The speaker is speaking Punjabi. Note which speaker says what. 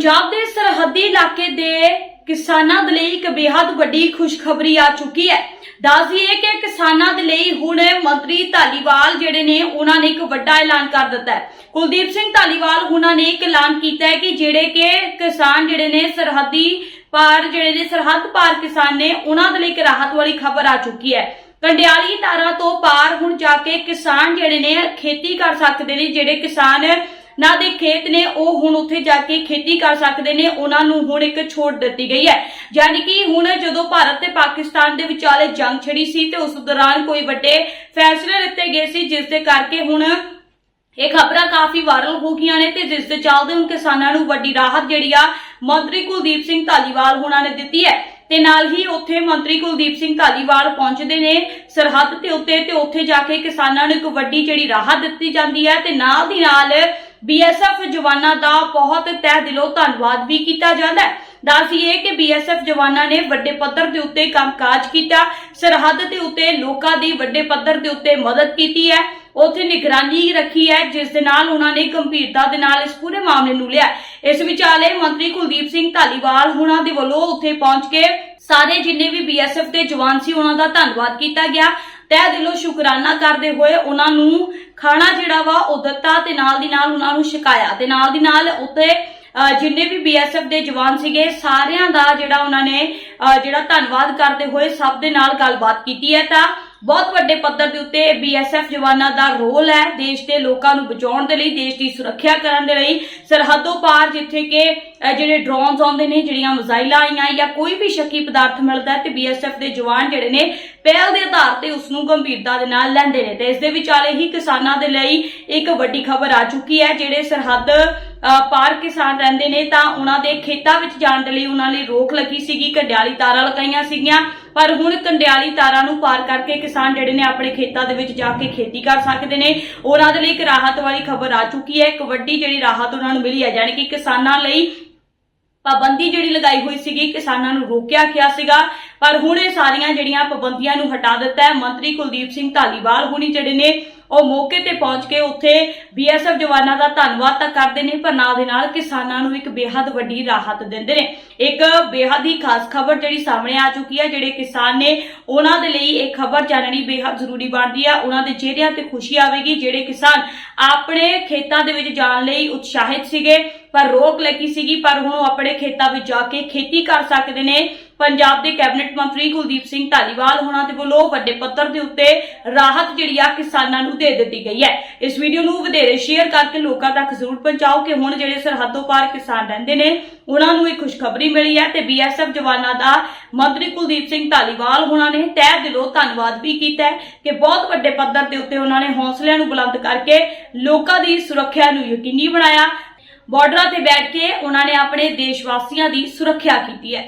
Speaker 1: ਪੰਜਾਬ ਦੇ ਸਰਹੱਦੀ ਇਲਾਕੇ ਦੇ ਕਿਸਾਨਾਂ ਦੇ ਲਈ ਇੱਕ ਬੇहद ਵੱਡੀ ਖੁਸ਼ਖਬਰੀ ਆ ਚੁੱਕੀ ਹੈ। ਦੱਸ ਦਈਏ ਕਿ ਕਿਸਾਨਾਂ ਦੇ ਲਈ ਹੁਣ ਮੰਤਰੀ ਧਾਲੀਵਾਲ ਜਿਹੜੇ ਨੇ, ਉਹਨਾਂ ਨੇ ਇੱਕ ਵੱਡਾ ਐਲਾਨ ਕਰ ਦਿੱਤਾ ਹੈ। ਕੁਲਦੀਪ ਸਿੰਘ ਧਾਲੀਵਾਲ, ਉਹਨਾਂ ਨੇ ਇੱਕ ਐਲਾਨ ਕੀਤਾ ਹੈ ਕਿ ਜਿਹੜੇ ਕਿ ਕਿਸਾਨ ਜਿਹੜੇ ਨੇ, ਸਰਹੱਦੀ ਪਾਰ ਜਿਹੜੇ ਨੇ, ਸਰਹੱਦ ਪਾਰ ਕਿਸਾਨ ਨੇ, ਉਹਨਾਂ ਦੇ ਲਈ ਇੱਕ ਰਾਹਤ ਵਾਲੀ ਖਬਰ ਆ ਚੁੱਕੀ ਹੈ। ਕੰਡਿਆਲੀ ਤਾਰਾਂ ਤੋਂ ਪਾਰ ਹੁਣ ਜਾ ਕੇ ਕਿਸਾਨ ਜਿਹੜੇ ਨੇ, ਖੇਤੀ ਕਰ ਸਕਦੇ ਨੇ, ਜਿਹੜੇ ਕਿਸਾਨ ਨਾ ਦੇ ਖੇਤ ਨੇ, ਉਹ ਹੁਣ ਉੱਥੇ ਜਾ ਕੇ ਖੇਤੀ ਕਰ ਸਕਦੇ ਨੇ, ਉਹਨਾਂ ਨੂੰ ਹੁਣ ਇੱਕ ਛੋਟ ਦਿੱਤੀ ਗਈ ਹੈ। ਯਾਨੀ ਕਿ ਹੁਣ ਜਦੋਂ ਭਾਰਤ ਤੇ ਪਾਕਿਸਤਾਨ ਦੇ ਵਿਚਾਲੇ ਜੰਗ ਛਿੜੀ ਸੀ ਤੇ ਉਸ ਦੌਰਾਨ ਕੋਈ ਵੱਡੇ ਫੈਸਲੇ ਲਿੱਤੇ ਗਏ ਸੀ, ਜਿਸ ਦੇ ਕਰਕੇ ਹੁਣ ਇਹ ਖਬਰਾਂ ਕਾਫੀ ਵਾਇਰਲ ਹੋ ਗਈਆਂ ਨੇ ਤੇ ਜਿਸ ਦੇ ਚੱਲਦੇ ਹੁਣ ਕਿਸਾਨਾਂ ਨੂੰ ਵੱਡੀ ਰਾਹਤ ਜਿਹੜੀ ਆ ਮੰਤਰੀ ਕੁਲਦੀਪ ਸਿੰਘ ਧਾਲੀਵਾਲ ਹੁਣਾਂ ਨੇ ਦਿੱਤੀ ਹੈ। ਤੇ ਨਾਲ ਹੀ ਉੱਥੇ ਮੰਤਰੀ ਕੁਲਦੀਪ ਸਿੰਘ ਧਾਲੀਵਾਲ ਪਹੁੰਚਦੇ ਨੇ ਸਰਹੱਦ ਤੇ ਉੱਤੇ ਤੇ ਉੱਥੇ ਜਾ ਕੇ ਕਿਸਾਨਾਂ ਨੂੰ ਇੱਕ ਵੱਡੀ ਜਿਹੜੀ ਰਾਹਤ ਦਿੱਤੀ ਜਾਂਦੀ ਹੈ ਤੇ ਨਾਲ ਦੀ ਨਾਲ ਬੀਐਸਐਫ ਜਵਾਨਾਂ ਦਾ ਬਹੁਤ ਤਹਿ ਦਿਲੋਂ ਧੰਨਵਾਦ ਵੀ ਕੀਤਾ ਜਾਂਦਾ ਹੈ। ਦੱਸੀਏ ਕਿ ਬੀਐਸਐਫ ਜਵਾਨਾਂ ਨੇ ਵੱਡੇ ਪੱਧਰ ਦੇ ਉੱਤੇ ਕੰਮਕਾਜ ਕੀਤਾ। ਸਰਹੱਦ ਦੇ ਉੱਤੇ ਲੋਕਾਂ ਦੀ ਵੱਡੇ ਪੱਧਰ ਦੇ ਉੱਤੇ ਮਦਦ ਕੀਤੀ ਹੈ। ਉਥੇ ਨਿਗਰਾਨੀ ਰੱਖੀ ਹੈ, ਜਿਸ ਦੇ ਨਾਲ ਉਹਨਾਂ ਨੇ ਗੰਭੀਰਤਾ ਦੇ ਨਾਲ ਇਸ ਪੂਰੇ ਮਾਮਲੇ ਨੂੰ ਲਿਆ ਇਸ ਵਿਚਾਲੇ ਮੰਤਰੀ ਕੁਲਦੀਪ ਸਿੰਘ ਧਾਲੀਵਾਲ ਉਹਨਾਂ ਦੇ ਵੱਲੋਂ ਉੱਥੇ ਪਹੁੰਚ ਕੇ ਸਾਰੇ ਜਿੰਨੇ ਵੀ ਬੀਐਸਐਫ ਦੇ ਜਵਾਨ ਸੀ, ਉਹਨਾਂ ਦਾ ਧੰਨਵਾਦ ਕੀਤਾ ਗਿਆ। ਤਹਿ ਦਿਲੋਂ ਸ਼ੁਕਰਾਨਾ ਕਰਦੇ ਹੋਏ ਉਹਨਾਂ ਨੂੰ ਖਾਣਾ ਜਿਹੜਾ ਵਾ ਉਹ ਦਿੱਤਾ ਤੇ ਨਾਲ ਦੀ ਨਾਲ ਉਹਨਾਂ ਨੂੰ ਛਕਾਇਆ ਤੇ ਨਾਲ ਦੀ ਨਾਲ ਉੱਤੇ ਅ, ਜਿੰਨੇ ਵੀ ਬੀਐਸਐਫ ਦੇ ਜਵਾਨ ਸੀਗੇ ਸਾਰਿਆਂ ਦਾ ਜਿਹੜਾ ਉਹਨਾਂ ਨੇ ਅ, ਜਿਹੜਾ ਧੰਨਵਾਦ ਕਰਦੇ ਹੋਏ ਸਭ ਦੇ ਨਾਲ ਗੱਲਬਾਤ ਕੀਤੀ ਹੈ ਤਾਂ ਬਹੁਤ ਵੱਡੇ ਪੱਧਰ ਦੇ ਉੱਤੇ ਬੀਐਸਐਫ ਜਵਾਨਾਂ ਦਾ ਰੋਲ ਹੈ ਦੇਸ਼ ਦੇ ਲੋਕਾਂ ਨੂੰ ਬਚਾਉਣ ਦੇ ਲਈ, ਦੇਸ਼ ਦੀ ਸੁਰੱਖਿਆ ਕਰਨ ਦੇ ਲਈ। ਸਰਹੱਦੋਂ ਪਾਰ ਜਿੱਥੇ ਕਿ ਜਿਹੜੇ ਡਰੋਨਸ ਆਉਂਦੇ ਨੇ, ਜਿਹੜੀਆਂ ਮਿਜ਼ਾਈਲਾਂ ਆਈਆਂ ਜਾਂ ਕੋਈ ਵੀ ਸ਼ੱਕੀ ਪਦਾਰਥ ਮਿਲਦਾ ਹੈ ਤੇ ਬੀਐਸਐਫ ਦੇ ਜਵਾਨ ਜਿਹੜੇ ਨੇ, ਪਹਿਲ ਦੇ ਆਧਾਰ ਤੇ ਉਸ ਨੂੰ ਗੰਭੀਰਤਾ ਦੇ ਨਾਲ ਲੈਂਦੇ ਨੇ। ਤੇ ਇਸ ਦੇ ਵਿਚਾਲੇ ਹੀ ਕਿਸਾਨਾਂ ਦੇ ਲਈ ਇੱਕ ਵੱਡੀ ਖਬਰ ਆ ਚੁੱਕੀ ਹੈ, ਜਿਹੜੇ ਸਰਹੱਦ ਪਾਰ ਕਿਸਾਨ ਰਹਿੰਦੇ ਨੇ ਤਾਂ ਉਹਨਾਂ ਦੇ ਖੇਤਾਂ ਵਿੱਚ ਜਾਣ ਦੇ ਲਈ ਉਹਨਾਂ ਲਈ ਰੋਕ ਲੱਗੀ ਸੀਗੀ, ਕੰਡਿਆਲੀ ਤਾਰਾਂ ਲਗਾਈਆਂ ਸੀਗੀਆਂ। ਪਰ ਹੁਣ ਕੰਡਿਆਲੀ ਤਾਰਾਂ ਨੂੰ ਪਾਰ ਕਰਕੇ ਕਿਸਾਨ ਜਿਹੜੇ ਨੇ ਆਪਣੇ ਖੇਤਾਂ ਦੇ ਵਿੱਚ ਜਾ ਕੇ ਖੇਤੀ ਕਰ ਸਕਦੇ ਨੇ। ਉਹਨਾਂ ਦੇ ਲਈ ਇੱਕ ਰਾਹਤ ਵਾਲੀ ਖਬਰ ਆ ਚੁੱਕੀ ਹੈ। ਇੱਕ ਵੱਡੀ ਜਿਹੜੀ ਰਾਹਤ ਉਹਨਾਂ ਨੂੰ ਮਿਲੀ ਹੈ ਯਾਨੀ ਕਿ ਕਿਸਾਨਾਂ ਲਈ ਪਾਬੰਦੀ ਜਿਹੜੀ ਲਗਾਈ ਹੋਈ ਸੀਗੀ, ਕਿਸਾਨਾਂ ਨੂੰ ਰੋਕਿਆ ਗਿਆ ਸੀਗਾ। ਪਰ ਹੁਣ ਇਹ ਸਾਰੀਆਂ ਜਿਹੜੀਆਂ ਪਾਬੰਦੀਆਂ ਨੂੰ ਹਟਾ ਦਿੱਤਾ ਹੈ, ਮੰਤਰੀ ਕੁਲਦੀਪ ਸਿੰਘ ਧਾਲੀਵਾਲ ਹੁਣੀ ਜਿਹੜੇ ਨੇ ਉਹ ਮੌਕੇ ਤੇ ਪਹੁੰਚ ਕੇ ਉੱਥੇ ਬੀਐਸਐਫ ਜਵਾਨਾਂ ਦਾ ਧੰਨਵਾਦ ਤਾਂ ਕਰਦੇ ਨੇ, ਪਰ ਨਾਲ ਦੇ ਨਾਲ ਕਿਸਾਨਾਂ ਨੂੰ ਇੱਕ ਬੇਹੱਦ ਵੱਡੀ ਰਾਹਤ ਦਿੰਦੇ ਨੇ। ਇੱਕ ਬੇਹੱਦ ਹੀ ਖਾਸ ਖਬਰ ਜਿਹੜੀ ਸਾਹਮਣੇ ਆ ਚੁੱਕੀ ਹੈ, ਜਿਹੜੇ ਕਿਸਾਨ ਨੇ ਉਹਨਾਂ ਦੇ ਲਈ ਇਹ ਖਬਰ ਜਾਣਨੀ ਬੇਹੱਦ ਜ਼ਰੂਰੀ ਬਣਦੀ ਹੈ ਉਹਨਾਂ ਦੇ ਚਿਹਰਿਆਂ ਤੇ ਖੁਸ਼ੀ ਆਵੇਗੀ, ਜਿਹੜੇ ਕਿਸਾਨ ਆਪਣੇ ਖੇਤਾਂ ਦੇ ਵਿੱਚ ਜਾਣ ਲਈ ਉਤਸ਼ਾਹਿਤ ਸੀਗੇ, ਪਰ ਰੋਕ ਲੱਗੀ ਸੀਗੀ, ਪਰ ਹੁਣ ਉਹ ਆਪਣੇ ਖੇਤਾਂ ਵਿੱਚ ਜਾ ਕੇ ਖੇਤੀ ਕਰ ਸਕਦੇ ਨੇ। ਪੰਜਾਬ ਦੇ ਕੈਬਨਿਟ ਮੰਤਰੀ ਕੁਲਦੀਪ ਸਿੰਘ ਧਾਲੀਵਾਲ ਹੋਣਾ ਦੇ ਵੱਲੋਂ ਵੱਡੇ ਪੱਧਰ ਦੇ ਉੱਤੇ ਰਾਹਤ ਜਿਹੜੀ ਆ ਕਿਸਾਨਾਂ ਨੂੰ ਦੇ ਦਿੱਤੀ ਗਈ ਹੈ। ਇਸ ਵੀਡੀਓ ਨੂੰ ਵਧੇਰੇ ਸ਼ੇਅਰ ਕਰਕੇ ਲੋਕਾਂ ਤੱਕ ਜ਼ਰੂਰ ਪਹੁੰਚਾਓ ਕਿ ਹੁਣ ਜਿਹੜੇ ਸਰਹੱਦੋਂ ਪਾਰ ਕਿਸਾਨ ਰਹਿੰਦੇ ਨੇ, ਉਹਨਾਂ ਨੂੰ ਇਹ ਖੁਸ਼ਖਬਰੀ ਮਿਲੀ ਹੈ ਤੇ ਬੀਐਸਐਫ ਜਵਾਨਾਂ ਦਾ ਮੰਤਰੀ ਕੁਲਦੀਪ ਸਿੰਘ ਧਾਲੀਵਾਲ ਹੋਣਾ ਨੇ ਤਹਿ ਦਿਲੋਂ ਧੰਨਵਾਦ ਵੀ ਕੀਤਾ ਹੈ ਕਿ ਬਹੁਤ ਵੱਡੇ ਪੱਧਰ ਦੇ ਉੱਤੇ ਉਹਨਾਂ ਨੇ ਹੌਸਲਿਆਂ ਨੂੰ ਬੁਲੰਦ ਕਰਕੇ ਲੋਕਾਂ ਦੀ ਸੁਰੱਖਿਆ ਨੂੰ ਯਕੀਨੀ ਬਣਾਇਆ। ਬਾਰਡਰਾਂ ਤੇ ਬੈਠ ਕੇ ਉਹਨਾਂ ਨੇ ਆਪਣੇ ਦੇਸ਼ ਵਾਸੀਆਂ ਦੀ ਸੁਰੱਖਿਆ ਕੀਤੀ ਹੈ।